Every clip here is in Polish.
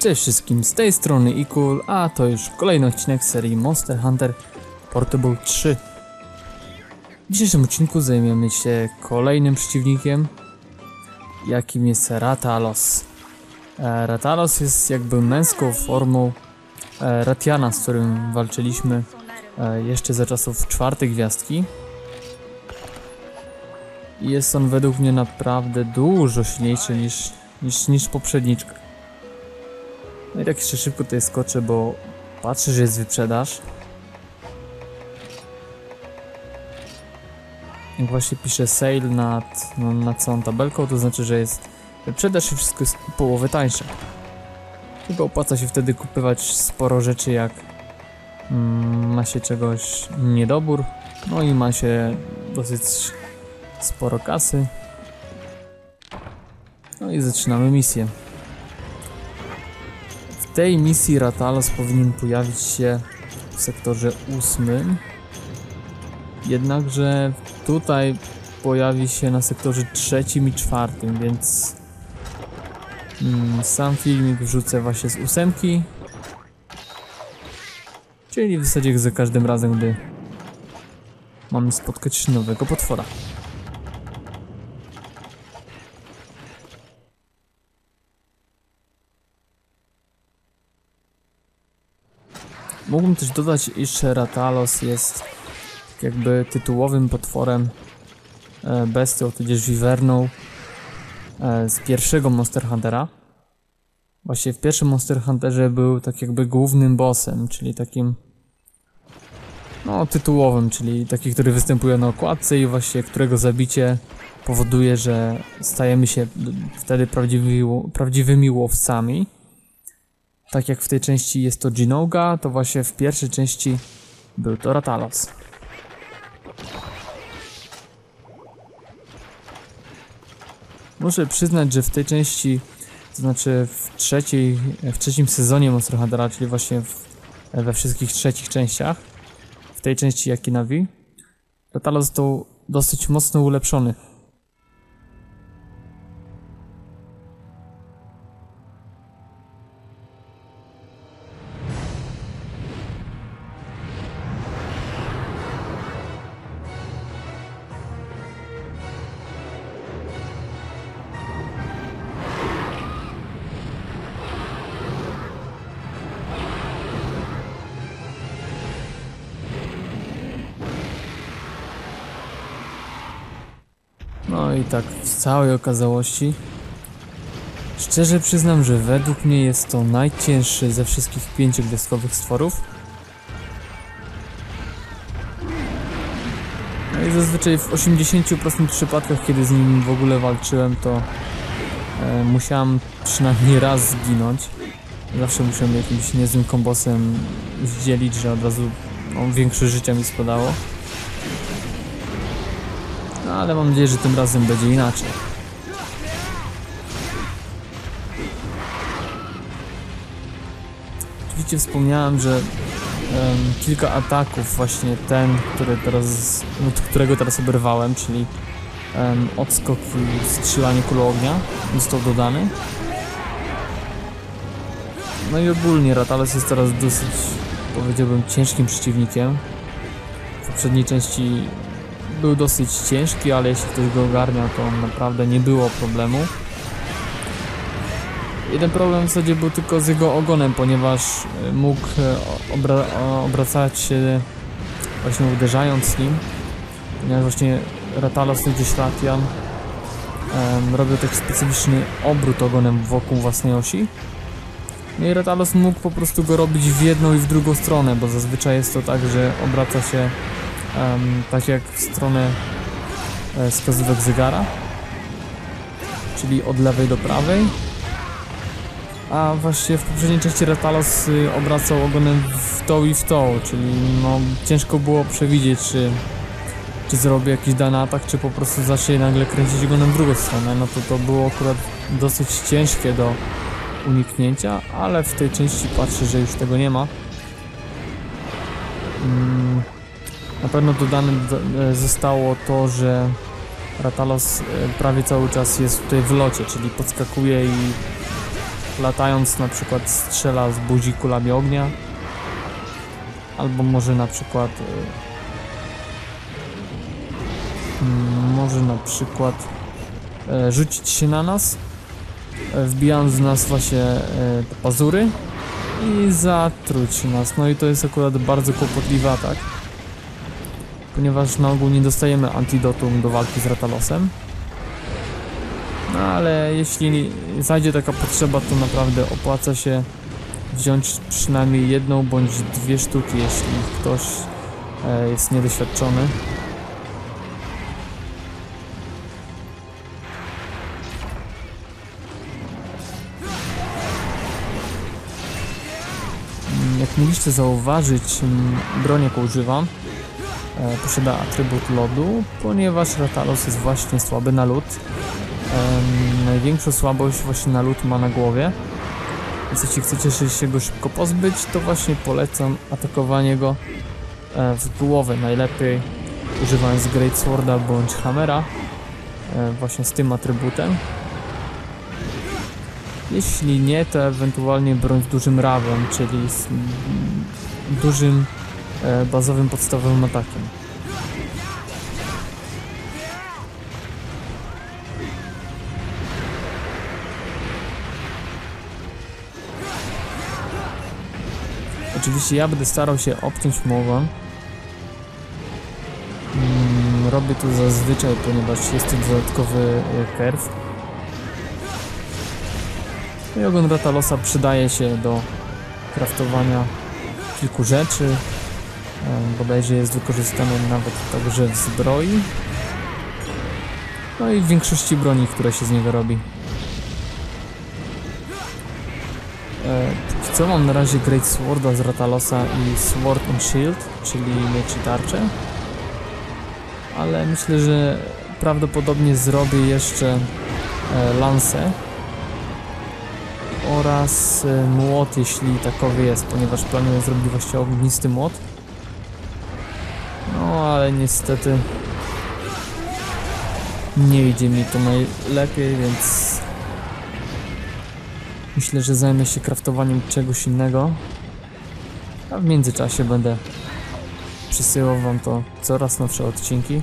Cześć wszystkim, z tej strony Ikul, a to już kolejny odcinek serii Monster Hunter Portable 3. W dzisiejszym odcinku zajmiemy się kolejnym przeciwnikiem, jakim jest Ratalos. E, Ratalos jest jakby męską formą e, Ratiana, z którym walczyliśmy e, jeszcze za czasów czwartej gwiazdki. Jest on według mnie naprawdę dużo silniejszy niż, niż, niż poprzedniczka. No i tak jeszcze szybko tutaj skoczę, bo patrzę, że jest wyprzedaż. Jak właśnie piszę sale nad, no, nad całą tabelką, to znaczy, że jest wyprzedaż i wszystko jest połowę tańsze. Chyba opłaca się wtedy kupywać sporo rzeczy, jak mm, ma się czegoś niedobór, no i ma się dosyć sporo kasy. No i zaczynamy misję. W tej misji Ratalos powinien pojawić się w sektorze ósmym. Jednakże tutaj pojawi się na sektorze trzecim i czwartym, więc mm, sam filmik wrzucę właśnie z ósemki. Czyli w zasadzie za każdym razem, gdy mamy spotkać nowego potwora. Mógłbym też dodać, iż Ratalos jest jakby tytułowym potworem e, bestią, tudzież wiwerną e, z pierwszego Monster Huntera. Właśnie w pierwszym Monster Hunterze był tak jakby głównym bossem, czyli takim no tytułowym, czyli taki, który występuje na okładce i właśnie którego zabicie powoduje, że stajemy się wtedy prawdziwymi, prawdziwymi łowcami. Tak jak w tej części jest to Ginoga, to właśnie w pierwszej części był to Ratalos. Muszę przyznać, że w tej części, to znaczy w trzeciej, w trzecim sezonie Monster Huntera, czyli właśnie w, we wszystkich trzecich częściach, w tej części jak i Navi, Ratalos został dosyć mocno ulepszony. No i tak w całej okazałości. Szczerze przyznam, że według mnie jest to najcięższy ze wszystkich pięciogwiazdkowych stworów. No i zazwyczaj w 80% przypadkach, kiedy z nim w ogóle walczyłem, to e, musiałem przynajmniej raz zginąć. Zawsze musiałem jakimś niezłym kombosem zdzielić, że od razu no, większe życia mi spadało. Ale mam nadzieję, że tym razem będzie inaczej. Oczywiście wspomniałem, że em, kilka ataków, właśnie ten, który teraz, no, którego teraz oberwałem, czyli em, odskok i strzelanie kulą ognia, został dodany. No i ogólnie Ratalos jest teraz dosyć, powiedziałbym, ciężkim przeciwnikiem. W poprzedniej części był dosyć ciężki, ale jeśli ktoś go ogarniał, to naprawdę nie było problemu. Jeden problem w zasadzie był tylko z jego ogonem, ponieważ e, mógł e, obra obracać się właśnie uderzając nim. Ponieważ właśnie Ratalos gdzieś Ratian um, robił taki specyficzny obrót ogonem wokół własnej osi. No i Ratalos mógł po prostu go robić w jedną i w drugą stronę, bo zazwyczaj jest to tak, że obraca się um, tak jak w stronę e, wskazówek zegara, czyli od lewej do prawej. A właśnie w poprzedniej części Ratalos y, obracał ogonem w tą i w tą, czyli no, ciężko było przewidzieć, czy, czy zrobi jakiś dany atak, czy po prostu zacznie nagle kręcić ogonem w drugą stronę. No to to było akurat dosyć ciężkie do uniknięcia, ale w tej części patrzę, że już tego nie ma. Mm. Na pewno dodane e, zostało to, że Ratalos e, prawie cały czas jest tutaj w locie, czyli podskakuje i latając na przykład strzela z buzi kulami ognia. Albo może na przykład y, mm, może na przykład e, rzucić się na nas, e, wbijając w nas właśnie e, pazury i zatruć nas. No i to jest akurat bardzo kłopotliwy atak, ponieważ na ogół nie dostajemy antidotum do walki z Ratalosem. No ale jeśli zajdzie taka potrzeba, to naprawdę opłaca się wziąć przynajmniej jedną bądź dwie sztuki, jeśli ktoś e, jest niedoświadczony. Mm, Jak mogliście zauważyć, mm, broń jaką używam posiada atrybut lodu, ponieważ Ratalos jest właśnie słaby na lód. Największą słabość właśnie na lód ma na głowie. Więc jeśli chcecie się go szybko pozbyć, to właśnie polecam atakowanie go e, w głowę. Najlepiej używając Great Sworda bądź Hammera. E, właśnie z tym atrybutem. Jeśli nie, to ewentualnie broń z dużym rawem, czyli z dużym e, bazowym podstawowym atakiem. Oczywiście ja będę starał się obciąć mogą. Mm, robię to zazwyczaj, ponieważ jest to dodatkowy e, kerw. No I ogon Ratalosa przydaje się do kraftowania kilku rzeczy. Bodajże jest wykorzystany nawet także w zbroi. No i w większości broni, które się z niego robi. E, co mam na razie Great Sworda z Ratalosa i Sword and Shield, czyli miecz i. Ale myślę, że prawdopodobnie zrobię jeszcze e, lansę oraz e, młot, jeśli takowy jest, ponieważ planuję zrobić właśnie ognisty młot. Ale niestety nie idzie mi to najlepiej, więc Myślę, że zajmę się kraftowaniem czegoś innego. A w międzyczasie będę przysyłał wam to coraz nowsze odcinki.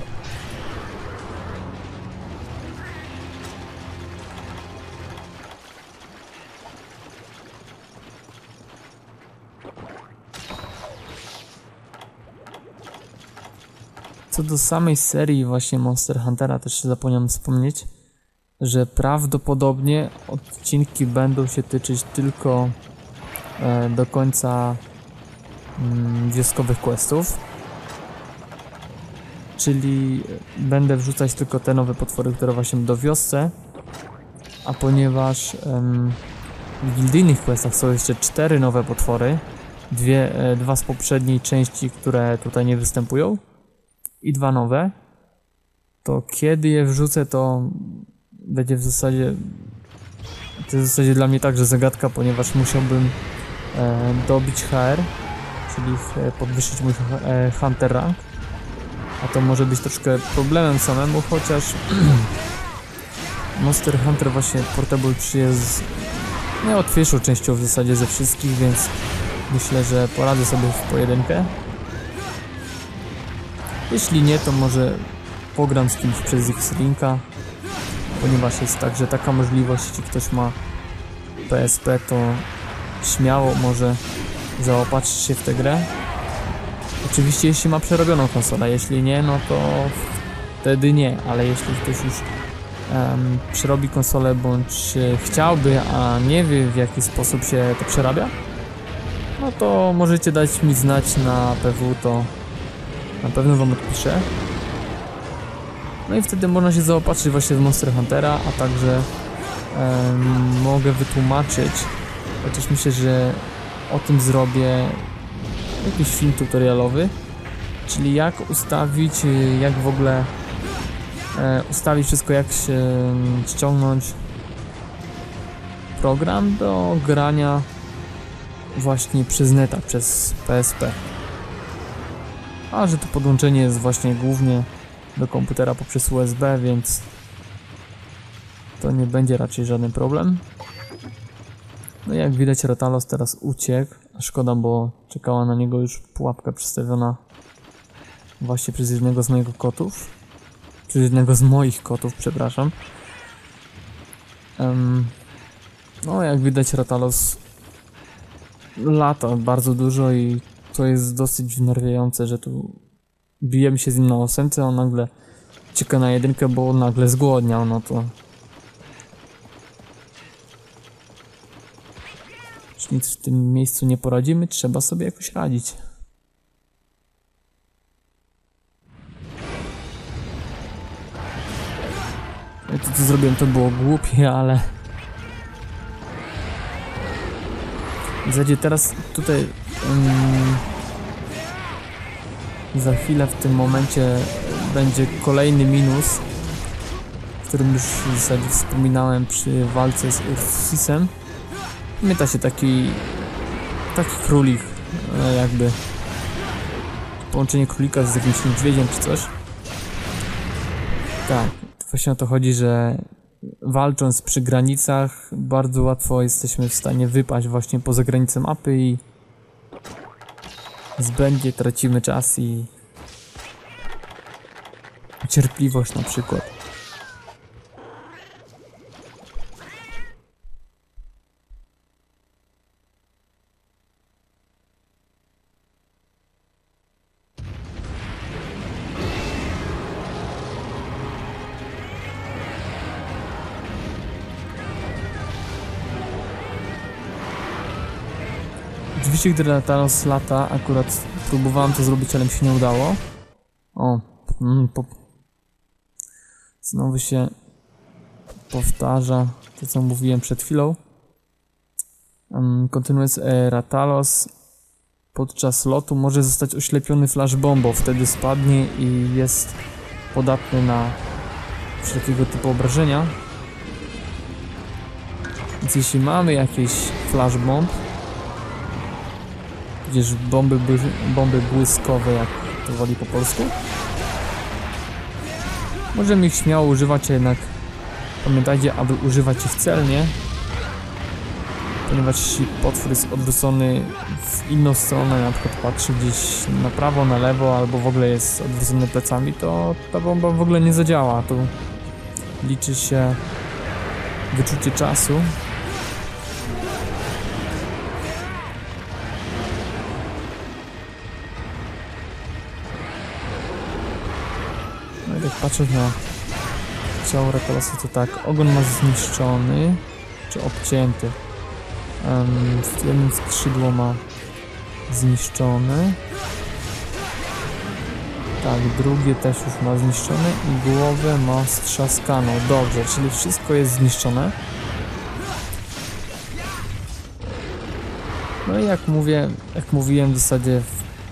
Co do samej serii właśnie Monster Huntera też zapomniałem wspomnieć że prawdopodobnie odcinki będą się tyczyć tylko e, do końca mm, wioskowych questów. Czyli będę wrzucać tylko te nowe potwory, które właśnie do wiosce. A ponieważ em, w gildyjnych questach są jeszcze cztery nowe potwory, dwie, e, dwa z poprzedniej części, które tutaj nie występują i dwa nowe, to kiedy je wrzucę, to będzie w zasadzie to jest w zasadzie dla mnie także zagadka, ponieważ musiałbym e, dobić HR, czyli e, podwyższyć mój e, Hunter rank. A to może być troszkę problemem samemu, chociaż Monster Hunter właśnie Portable 3 jest najłatwiejszą częścią w zasadzie ze wszystkich, więc myślę, że poradzę sobie w pojedynkę. Jeśli nie, to może pogram z kimś przez X-Linka ponieważ jest także taka możliwość, jeśli ktoś ma PSP, to śmiało może zaopatrzyć się w tę grę. Oczywiście jeśli ma przerobioną konsolę, jeśli nie, no to wtedy nie, ale jeśli ktoś już um, przerobi konsolę bądź chciałby, a nie wie w jaki sposób się to przerabia, no to możecie dać mi znać na PW, to na pewno wam odpiszę. No i wtedy można się zaopatrzyć właśnie w Monster Huntera, a także mogę wytłumaczyć, chociaż myślę, że o tym zrobię jakiś film tutorialowy, czyli jak ustawić, jak w ogóle e, ustawić wszystko, jak się ściągnąć program do grania właśnie przez neta, przez PSP. A że to podłączenie jest właśnie głównie do komputera poprzez USB, więc to nie będzie raczej żaden problem. No jak widać Ratalos teraz uciekł. Szkoda, bo czekała na niego już pułapka przedstawiona właśnie przez jednego z moich kotów. Przez jednego z moich kotów, przepraszam. Um, no jak widać Ratalos lata bardzo dużo i to jest dosyć wnerwiające, że tu bijemy się z nim na ósemce, on nagle czeka na jedynkę, bo nagle zgłodniał, no to Już nic w tym miejscu nie poradzimy, trzeba sobie jakoś radzić. To co zrobiłem to było głupie, ale... W zasadzie teraz tutaj... Um, za chwilę w tym momencie będzie kolejny minus, o którym już w zasadzie wspominałem przy walce z Ursisem. Myta się taki... taki królik, e, jakby... Połączenie królika z jakimś niedźwiedziem czy coś. Tak, właśnie o to chodzi, że walcząc przy granicach bardzo łatwo jesteśmy w stanie wypaść właśnie poza granicę mapy i zbędnie tracimy czas i cierpliwość na przykład. Oczywiście, gdy lata, akurat próbowałem to zrobić, ale mi się nie udało. O, mm, znowu się powtarza to, co mówiłem przed chwilą. Um, kontynuując, e, Ratalos podczas lotu może zostać oślepiony flashbombą, wtedy spadnie i jest podatny na wszelkiego typu obrażenia. Więc jeśli mamy jakieś flashbomb, Tudzież bomby, bomby błyskowe, jak to woli po polsku. Możemy ich śmiało używać, jednak pamiętajcie, aby używać ich celnie, ponieważ jeśli potwór jest odwrócony w inną stronę, na przykład patrzy gdzieś na prawo, na lewo, albo w ogóle jest odwrócony plecami, to ta bomba w ogóle nie zadziała. Tu liczy się wyczucie czasu patrzeć na ciało Ratalosa, to tak, ogon ma zniszczony, czy obcięty. Um, jednym skrzydło ma zniszczone. Tak, drugie też już ma zniszczone i głowę ma strzaskaną. Dobrze, czyli wszystko jest zniszczone. No i jak mówię, jak mówiłem w zasadzie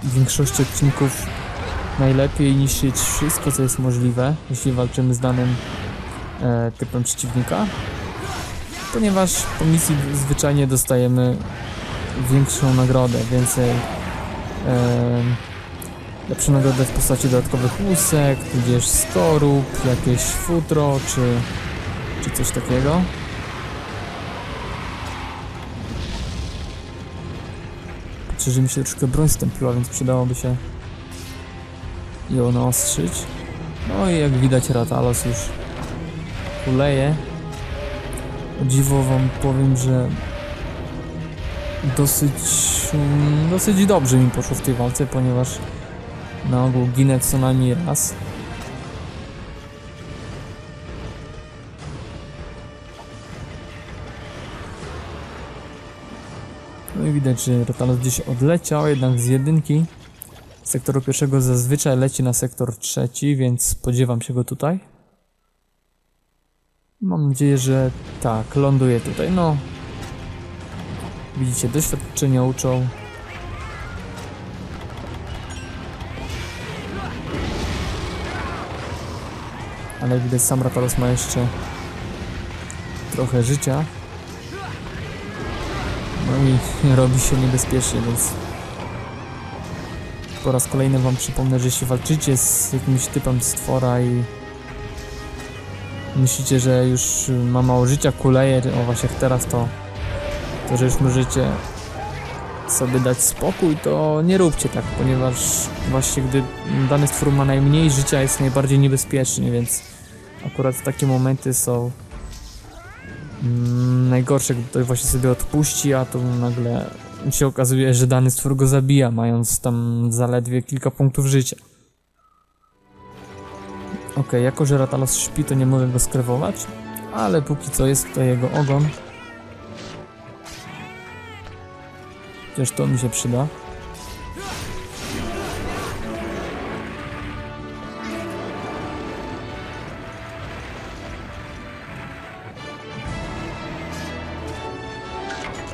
w większości odcinków najlepiej niszczyć wszystko, co jest możliwe, jeśli walczymy z danym e, typem przeciwnika, ponieważ po misji zwyczajnie dostajemy większą nagrodę, więcej e, lepszą nagrodę w postaci dodatkowych łusek, tudzież skorup, jakieś futro, czy, czy coś takiego. Mi się troszkę broń stępiła, więc przydałoby się ją naostrzyć. No i jak widać Ratalos już kuleje. Dziwo wam powiem, że dosyć, dosyć dobrze mi poszło w tej walce, ponieważ na ogół ginę co najmniej raz. No i widać, że Ratalos gdzieś odleciał, jednak z jedynki sektoru pierwszego zazwyczaj leci na sektor trzeci, więc spodziewam się go tutaj. Mam nadzieję, że tak, ląduje tutaj. No, widzicie, doświadczenia uczą. Ale jak widać, sam Ratalos ma jeszcze trochę życia. No i robi się niebezpiecznie, więc po raz kolejny wam przypomnę, że jeśli walczycie z jakimś typem stwora i myślicie, że już ma mało życia, kuleje, o właśnie teraz, to To, że już możecie sobie dać spokój, to nie róbcie tak, ponieważ właśnie gdy dany stwór ma najmniej życia, jest najbardziej niebezpieczny, więc akurat takie momenty są mm, najgorsze, gdy ktoś właśnie sobie odpuści, a tu nagle się okazuje, że dany stwór go zabija, mając tam zaledwie kilka punktów życia. Ok, jako że Ratalos śpi, to nie mogę go skrewować, ale póki co jest to jego ogon. Chociaż to mi się przyda.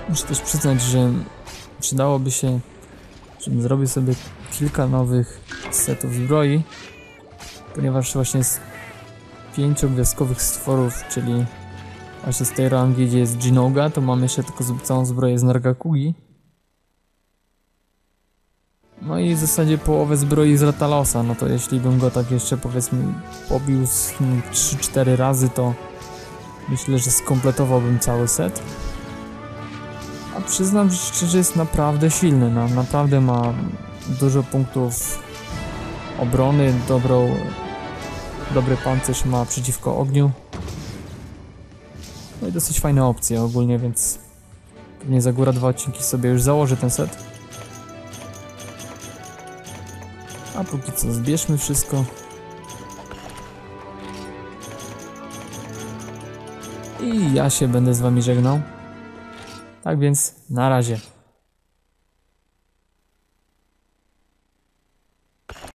Muszę też przyznać, że przydałoby się, żebym zrobił sobie kilka nowych setów zbroi, ponieważ właśnie z pięciogwiazdkowych stworów, czyli właśnie z tej rangi, gdzie jest Jinoga, to mam jeszcze tylko całą zbroję z Nargakugi. No i w zasadzie połowę zbroi z Ratalosa, no to jeśli bym go tak jeszcze powiedzmy pobił z nim 3-4 razy, to myślę, że skompletowałbym cały set. Przyznam że szczerze, jest naprawdę silny, no, naprawdę ma dużo punktów obrony, dobrą, dobry pancerz ma przeciwko ogniu. No i dosyć fajne opcje ogólnie, więc pewnie za góra dwa odcinki sobie już założę ten set. A póki co zbierzmy wszystko. I ja się będę z wami żegnał. Tak więc na razie.